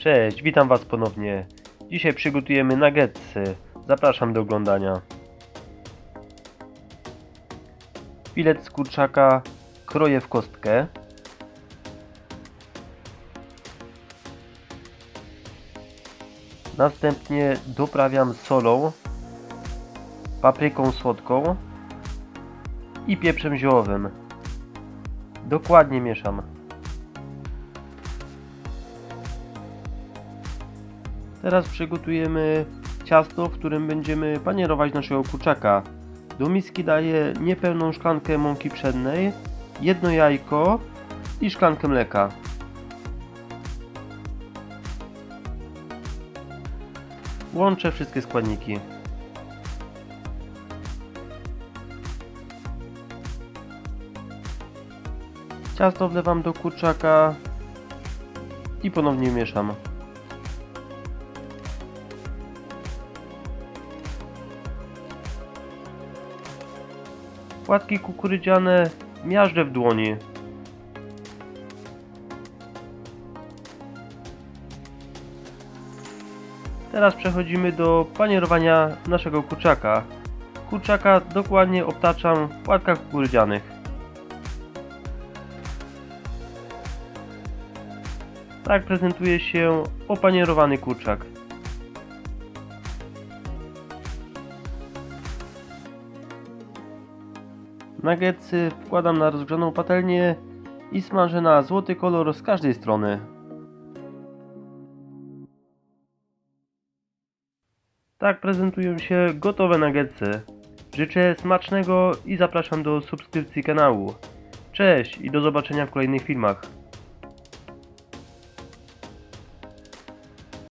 Cześć, witam Was ponownie. Dzisiaj przygotujemy nuggetsy. Zapraszam do oglądania. Filet z kurczaka kroję w kostkę. Następnie doprawiam solą, papryką słodką i pieprzem ziołowym. Dokładnie mieszam. Teraz przygotujemy ciasto, w którym będziemy panierować naszego kurczaka. Do miski daję niepełną szklankę mąki pszennej, jedno jajko i szklankę mleka. Łączę wszystkie składniki. Ciasto wlewam do kurczaka i ponownie mieszam. Płatki kukurydziane miażdżę w dłoni. Teraz przechodzimy do panierowania naszego kurczaka. Kurczaka dokładnie obtaczam w płatkach kukurydzianych. Tak prezentuje się opanierowany kurczak. Nuggetsy wkładam na rozgrzaną patelnię i smażę na złoty kolor z każdej strony. Tak prezentują się gotowe nuggetsy. Życzę smacznego i zapraszam do subskrypcji kanału. Cześć i do zobaczenia w kolejnych filmach.